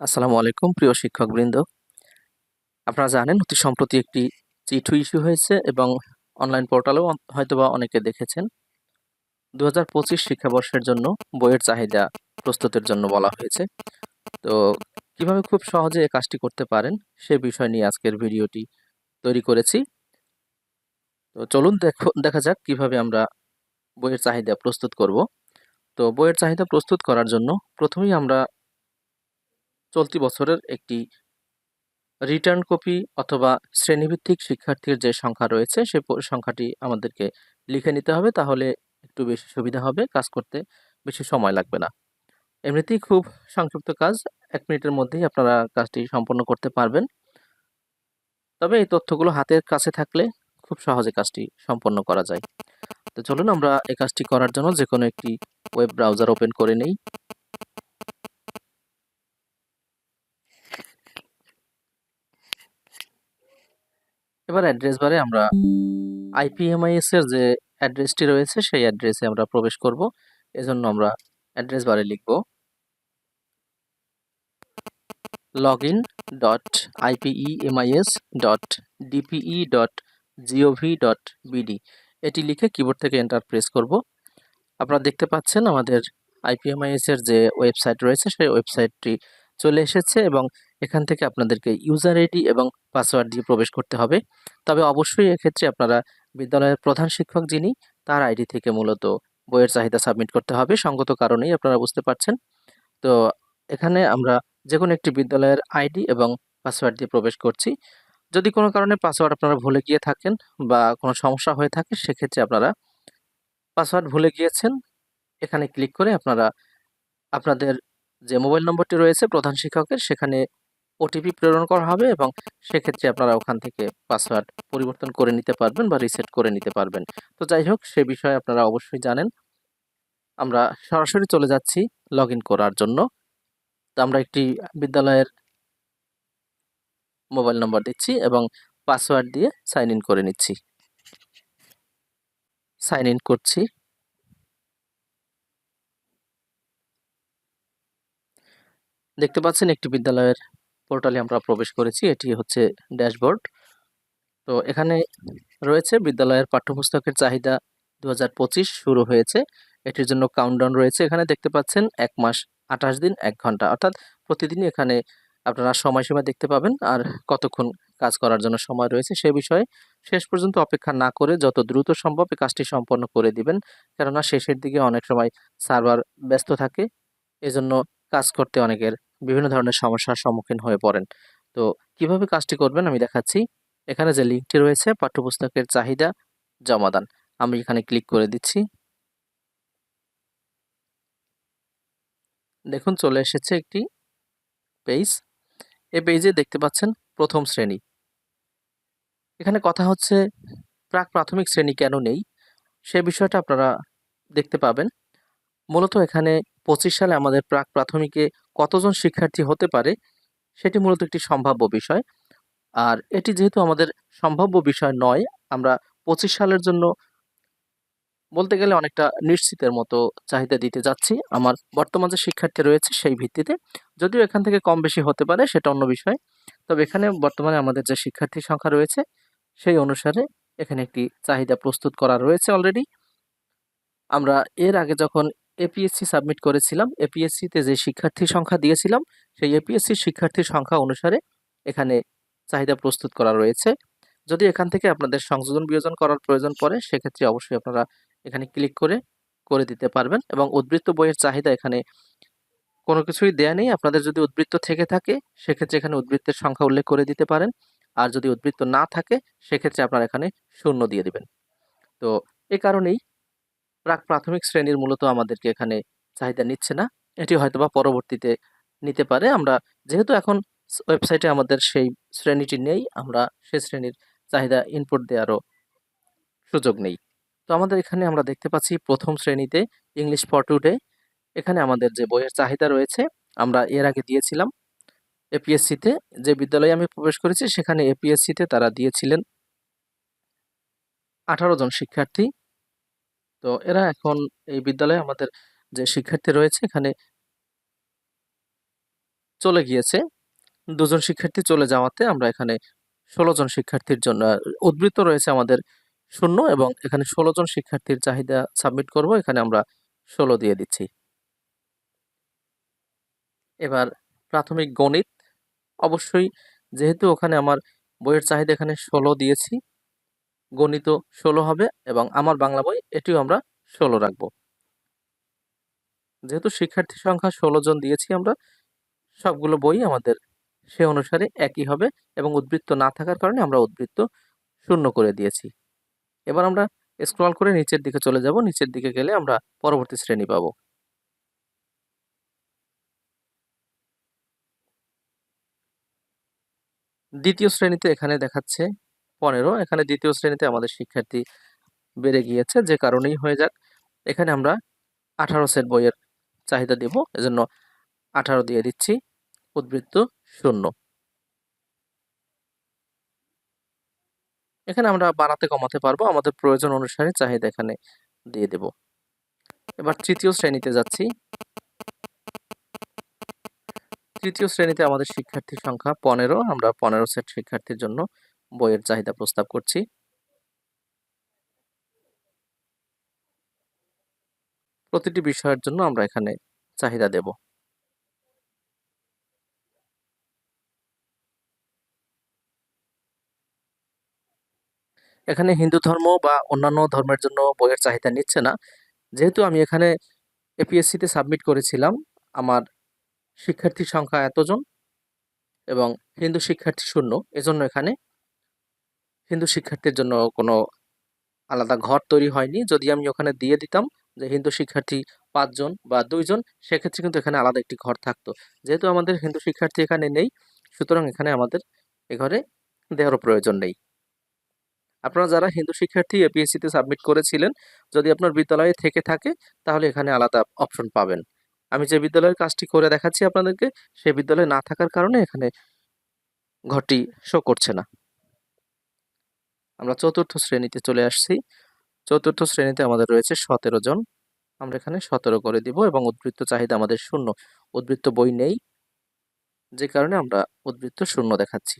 আসসালামু আলাইকুম, প্রিয় শিক্ষকবৃন্দ। আপনারা জানেন, অতি সম্প্রতি একটি চিঠি ইস্যু হয়েছে এবং অনলাইন পোর্টালেও হয়তোবা অনেকে দেখেছেন। দু হাজার পঁচিশ শিক্ষাবর্ষের জন্য বইয়ের চাহিদা প্রস্তুতের জন্য বলা হয়েছে। তো কীভাবে খুব সহজে এই কাজটি করতে পারেন, সে বিষয় নিয়ে আজকের ভিডিওটি তৈরি করেছি। তো চলুন দেখো, দেখা যাক কীভাবে আমরা বইয়ের চাহিদা প্রস্তুত করব। তো বইয়ের চাহিদা প্রস্তুত করার জন্য প্রথমেই আমরা চলতি বছরের একটি রিটার্ন কপি অথবা শ্রেণীভিত্তিক শিক্ষার্থীর যে সংখ্যা রয়েছে, সে সংখ্যাটি আমাদেরকে লিখে নিতে হবে। তাহলে একটু বেশি সুবিধা হবে, কাজ করতে বেশি সময় লাগবে না। এমনিতেই খুব সংক্ষিপ্ত কাজ, এক মিনিটের মধ্যেই আপনারা কাজটি সম্পন্ন করতে পারবেন। তবে এই তথ্যগুলো হাতের কাছে থাকলে খুব সহজে কাজটি সম্পন্ন করা যায়। তো চলুন আমরা এই কাজটি করার জন্য যে কোনো একটি ওয়েব ব্রাউজার ওপেন করে নেই। এবার অ্যাড্রেস বারে আমরা আইপিএমআইএস এর যে অ্যাড্রেসটি রয়েছে, সেই অ্যাড্রেসে আমরা প্রবেশ করব। এজন্য আমরা অ্যাড্রেস বারে লিখব log in dot IPEMIS dot DPE dot GOV dot BD এটি লিখে কিবোর্ড থেকে এন্টার প্রেস করব। আপনারা দেখতে পাচ্ছেন আমাদের আইপিএমআইএস এর যে ওয়েবসাইট রয়েছে, সেই ওয়েবসাইটটি চলে এসেছে এবং এখান থেকে আপনাদেরকে ইউজার আইডি এবং পাসওয়ার্ড দিয়ে প্রবেশ করতে হবে। তবে অবশ্যই এক্ষেত্রে আপনারা বিদ্যালয়ের প্রধান শিক্ষক যিনি, তার আইডি থেকে মূলত বইয়ের চাহিদা সাবমিট করতে হবে। সঙ্গত কারণেই আপনারা বুঝতে পারছেন। তো এখানে আমরা যে কোনো একটি বিদ্যালয়ের আইডি এবং পাসওয়ার্ড দিয়ে প্রবেশ করছি। যদি কোনো কারণে পাসওয়ার্ড আপনারা ভুলে গিয়ে থাকেন বা কোনো সমস্যা হয়ে থাকে, সেক্ষেত্রে আপনারা পাসওয়ার্ড ভুলে গিয়েছেন, এখানে ক্লিক করে আপনারা আপনাদের যে মোবাইল নম্বরটি রয়েছে প্রধান শিক্ষকের, সেখানে ওটিপি প্রেরণ করা হবে এবং সেক্ষেত্রে আপনারা ওখান থেকে পাসওয়ার্ড পরিবর্তন করে নিতে পারবেন বা রিসেট করে নিতে পারবেন। তো যাই হোক, সে বিষয়ে আপনারা অবশ্যই জানেন। আমরা সরাসরি চলে যাচ্ছি লগ করার জন্য। তো আমরা একটি বিদ্যালয়ের মোবাইল নম্বর দিচ্ছি এবং পাসওয়ার্ড দিয়ে সাইন ইন করে নিচ্ছি। সাইন ইন করছি। দেখতে পাচ্ছেন একটি বিদ্যালয়ের পোর্টালে আমরা প্রবেশ করেছি। এটি হচ্ছে ড্যাশবোর্ড। তো এখানে রয়েছে বিদ্যালয়ের পাঠ্যপুস্তকের চাহিদা দু হাজার পঁচিশ শুরু হয়েছে। এটির জন্য কাউন্টডাউন রয়েছে। এখানে দেখতে পাচ্ছেন এক মাস আঠাশ দিন, এক ঘণ্টা। অর্থাৎ প্রতিদিনই এখানে আপনারা সময়সীমা দেখতে পাবেন আর কতক্ষণ কাজ করার জন্য সময় রয়েছে সে বিষয়ে শেষ পর্যন্ত অপেক্ষা না করে যত দ্রুত সম্ভব এই কাজটি সম্পন্ন করে দিবেন। কেননা শেষের দিকে অনেক সময় সার্ভার ব্যস্ত থাকে। এজন্য কাজ করতে অনেকের বিভিন্ন ধরনের সমস্যার সম্মুখীন হয়ে পড়েন। তো কীভাবে কাজটি করবেন আমি দেখাচ্ছি। এখানে যে লিঙ্কটি রয়েছে, পাঠ্যপুস্তকের চাহিদা জমাদান। আমি এখানে ক্লিক করে দিচ্ছি। দেখুন, চলে এসেছে একটি পেজ। এই পেজে দেখতে পাচ্ছেন প্রথম শ্রেণি। এখানে কথা হচ্ছে, প্রাক প্রাথমিক শ্রেণি কেন নেই? সে বিষয়টা আপনারা দেখতে পাবেন। মূলত এখানে সালে আমাদের প্রাক প্রাথমিকে কতজন শিক্ষার্থী হতে পারে, সেটি মূলত একটি সম্ভাব্য বিষয়। আর এটি যেহেতু আমাদের সম্ভাব্য বিষয় নয়, আমরা পঁচিশ সালের জন্য বলতে গেলে অনেকটা নিশ্চিতের মতো চাহিদা দিতে যাচ্ছি। আমার বর্তমান যে শিক্ষার্থী রয়েছে সেই ভিত্তিতে। যদিও এখান থেকে কম বেশি হতে পারে, সেটা অন্য বিষয়। তবে এখানে বর্তমানে আমাদের যে শিক্ষার্থীর সংখ্যা রয়েছে, সেই অনুসারে এখানে একটি চাহিদা প্রস্তুত করা রয়েছে অলরেডি। আমরা এর আগে যখন এপিএসসি সাবমিট করেছিলাম। এপিএসসিতে যে শিক্ষার্থীর সংখ্যা দিয়েছিলাম, সেই এপিএসসির শিক্ষার্থীর সংখ্যা অনুসারে এখানে চাহিদা প্রস্তুত করা রয়েছে। যদি এখান থেকে আপনাদের সংযোজন বিয়োজন করার প্রয়োজন পড়ে, সেক্ষেত্রে অবশ্যই আপনারা এখানে ক্লিক করে করে দিতে পারবেন এবং উদ্বৃত্ত বইয়ের চাহিদা এখানে কোনো কিছুই দেয়া নেই। আপনাদের যদি উদ্বৃত্ত থেকে থাকে, সেক্ষেত্রে এখানে উদ্বৃত্তের সংখ্যা উল্লেখ করে দিতে পারেন। আর যদি উদ্বৃত্ত না থাকে, সেক্ষেত্রে আপনারা এখানে শূন্য দিয়ে দিবেন। তো এ কারণেই প্রাক, প্রাথমিক শ্রেণির মূলত আমাদেরকে এখানে চাহিদা নিচ্ছে না। এটি হয়তোবা পরবর্তীতে নিতে পারে। আমরা যেহেতু এখন ওয়েবসাইটে আমাদের সেই শ্রেণীটি নেই, আমরা সে শ্রেণির চাহিদা ইনপুট দেওয়ারও সুযোগ নেই। তো আমাদের এখানে আমরা দেখতে পাচ্ছি প্রথম শ্রেণীতে ইংলিশ ফর টুডে এখানে আমাদের যে বইয়ের চাহিদা রয়েছে, আমরা এর আগে দিয়েছিলাম এপিএসসিতে যে বিদ্যালয়ে আমি প্রবেশ করেছি, সেখানে এপিএসসিতে তারা দিয়েছিলেন আঠারো জন শিক্ষার্থী। তো এরা এখন এই বিদ্যালয়ে আমাদের যে শিক্ষার্থী রয়েছে, এখানে চলে গিয়েছে। দুজন শিক্ষার্থী চলে যাওয়াতে আমরা এখানে ষোলো জন শিক্ষার্থীর জন্য উদ্বৃত্ত রয়েছে আমাদের শূন্য এবং এখানে ষোলো জন শিক্ষার্থীর চাহিদা সাবমিট করব, এখানে আমরা ষোলো দিয়ে দিচ্ছি। এবার প্রাথমিক গণিত। অবশ্যই যেহেতু ওখানে আমার বইয়ের চাহিদা এখানে ষোলো দিয়েছি গণিত ষোলো হবে এবং আমার বাংলা বই এটিও আমরা ষোলো রাখব। যেহেতু শিক্ষার্থী সংখ্যা ষোলো জন দিয়েছি আমরা, সবগুলো বই আমাদের সে অনুসারে একই হবে এবং উদ্বৃত্ত না থাকার কারণে আমরা উদ্বৃত্ত শূন্য করে দিয়েছি। এবার আমরা স্ক্রল করে নিচের দিকে চলে যাব, নিচের দিকে গেলে আমরা পরবর্তী শ্রেণি পাব। দ্বিতীয় শ্রেণীতে এখানে দেখাচ্ছে পনেরো, এখানে দ্বিতীয় শ্রেণীতে আমাদের শিক্ষার্থী বেড়ে গিয়েছে, যে কারণেই হয়ে যাক। এখানে আমরা আঠারো সেট বইয়ের চাহিদা দেব, এজন্য আঠারো দিয়ে দিচ্ছি, উদ্বৃত্ত শূন্য। এখানে আমরা বাড়াতে কমাতে পারব, আমাদের প্রয়োজন অনুসারে চাহিদা এখানে দিয়ে দেব। এবার তৃতীয় শ্রেণীতে যাচ্ছি। তৃতীয় শ্রেণীতে আমাদের শিক্ষার্থীর সংখ্যা পনেরো, আমরা পনেরো সেট শিক্ষার্থীর জন্য বইয়ের চাহিদা প্রস্তাব করছি। প্রতিটি বিষয়ের জন্য আমরা এখানে চাহিদা দেব। এখানে হিন্দু ধর্ম বা অন্যান্য ধর্মের জন্য বইয়ের চাহিদা নিচ্ছে না। যেহেতু আমি এখানে এপিএসসিতে সাবমিট করেছিলাম, আমার শিক্ষার্থীর সংখ্যা এতজন এবং হিন্দু শিক্ষার্থী শূন্য, এজন্য এখানে হিন্দু শিক্ষার্থীর জন্য কোনো আলাদা ঘর তৈরি হয়নি। যদি আমি ওখানে দিয়ে দিতাম যে হিন্দু শিক্ষার্থী পাঁচজন বা দুইজন, সেক্ষেত্রে কিন্তু এখানে আলাদা একটি ঘর থাকতো। যেহেতু আমাদের হিন্দু শিক্ষার্থী এখানে নেই, সুতরাং এখানে আমাদের এ ঘরে দেওয়ারও প্রয়োজন নেই। আপনারা যারা হিন্দু শিক্ষার্থী এপিএসসিতে সাবমিট করেছিলেন, যদি আপনার বিদ্যালয়ে থেকে থাকে, তাহলে এখানে আলাদা অপশন পাবেন। আমি যে বিদ্যালয়ের কাজটি করে দেখাচ্ছি আপনাদেরকে সেই বিদ্যালয়ে না থাকার কারণে এখানে ঘরটি শো করছে না। আমরা চতুর্থ শ্রেণীতে চলে আসছি। চতুর্থ শ্রেণীতে আমাদের রয়েছে সতেরো জন। আমরা এখানে সতেরো করে দিব এবং উদ্বৃত্ত চাহিদা আমাদের শূন্য। উদ্বৃত্ত বই নেই। যে কারণে আমরা উদ্বৃত্ত শূন্য দেখাচ্ছি।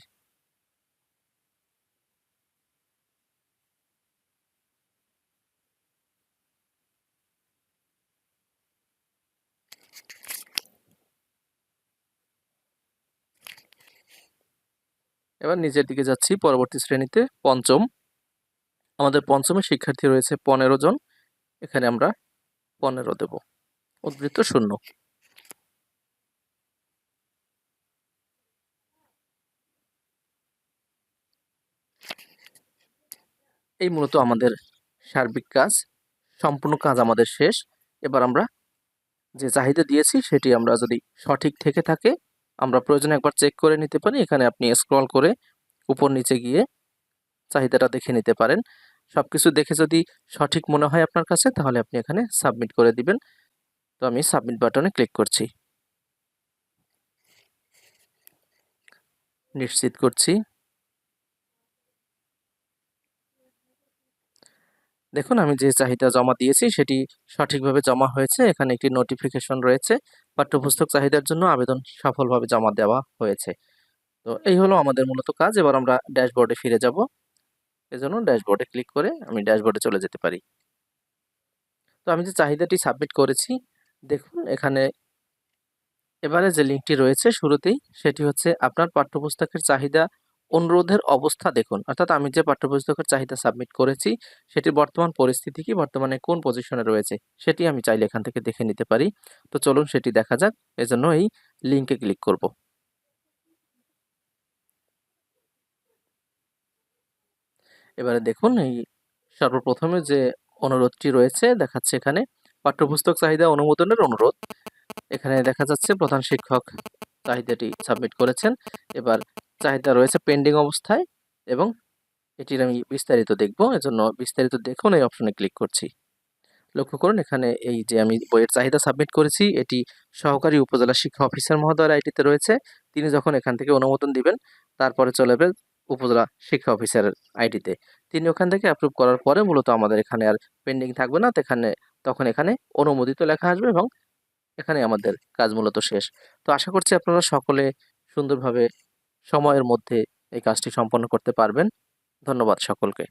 এবার নিচের দিকে যাচ্ছি, পরবর্তী শ্রেণীতে পঞ্চম। আমাদের পঞ্চমে শিক্ষার্থী রয়েছে পনেরো জন। এখানে আমরা পনেরো দেব। উদ্বৃত্ত শূন্য। এই মূলত আমাদের সার্বিক কাজ। সম্পূর্ণ কাজ আমাদের শেষ। এবার আমরা যে চাহিদা দিয়েছি, সেটি আমরা যদি সঠিক থেকে থাকে আমরা প্রয়োজনে একবার চেক করে নিতে পারি। এখানে আপনি স্ক্রল করে উপর নিচে গিয়ে চাহিদাটা দেখে নিতে পারেন। সব কিছু দেখে যদি সঠিক মনে হয় আপনার কাছে, তাহলে আপনি এখানে সাবমিট করে দিবেন। তো আমি সাবমিট বাটনে ক্লিক করছি। নিশ্চিত করছি। দেখুন, আমি যে চাহিদা জমা দিয়েছি সেটি সঠিকভাবে জমা হয়েছে। এখানে একটি নোটিফিকেশন রয়েছে। পাঠ্যপুস্তক চাহিদার জন্য আবেদন সফলভাবে জমা দেওয়া হয়েছে। তো এই হলো আমাদের মূলত কাজ। এবার আমরা ড্যাশবোর্ডে ফিরে যাব। এজন্য ড্যাশবোর্ডে ক্লিক করে আমি ড্যাশবোর্ডে চলে যেতে পারি। তো আমি যে চাহিদাটি সাবমিট করেছি, দেখুন, এখানে এবারে যে লিঙ্কটি রয়েছে শুরুতেই, সেটি হচ্ছে আপনার পাঠ্যপুস্তকের চাহিদা অনুরোধের অবস্থা দেখুন। অর্থাৎ আমি যে পাঠ্যপুস্তকের চাহিদা সাবমিট করেছি, সেটির বর্তমান পরিস্থিতি কি, বর্তমানে কোন পজিশনে রয়েছে, সেটি আমি চাইলে এখান থেকে দেখে নিতে পারি। তো চলুন সেটি দেখা যাক, এজন্য এই লিঙ্কে ক্লিক করব। এবারে দেখুন, এই সর্বপ্রথমে যে অনুরোধটি রয়েছে, দেখাচ্ছে এখানে পাঠ্যপুস্তক চাহিদা অনুমোদনের অনুরোধ। এখানে দেখা যাচ্ছে প্রধান শিক্ষক চাহিদাটি সাবমিট করেছেন। এবার চাহিদা রয়েছে পেন্ডিং অবস্থায় এবং এটির আমি বিস্তারিত দেখব। এজন্য বিস্তারিত দেখুন, এই অপশনে ক্লিক করছি। লক্ষ্য করুন, এখানে এই যে আমি বইয়ের চাহিদা সাবমিট করেছি, এটি সহকারী উপজেলা শিক্ষা অফিসার মহোদয়ের আইটিতে রয়েছে। তিনি যখন এখান থেকে অনুমোদন দিবেন, তারপরে চলে যাবে উপজেলা শিক্ষা অফিসারের আইডিতে তিনি ওখান থেকে অ্যাপ্রুভ করার পরে মূলত আমাদের এখানে আর পেন্ডিং থাকবে না এখানে, তখন এখানে অনুমোদিত লেখা আসবে এবং এখানে আমাদের কাজ মূলত শেষ। তো আশা করছি আপনারা সকলে সুন্দরভাবে সময়ের মধ্যে এই কাজটি সম্পন্ন করতে পারবেন। ধন্যবাদ সকলকে।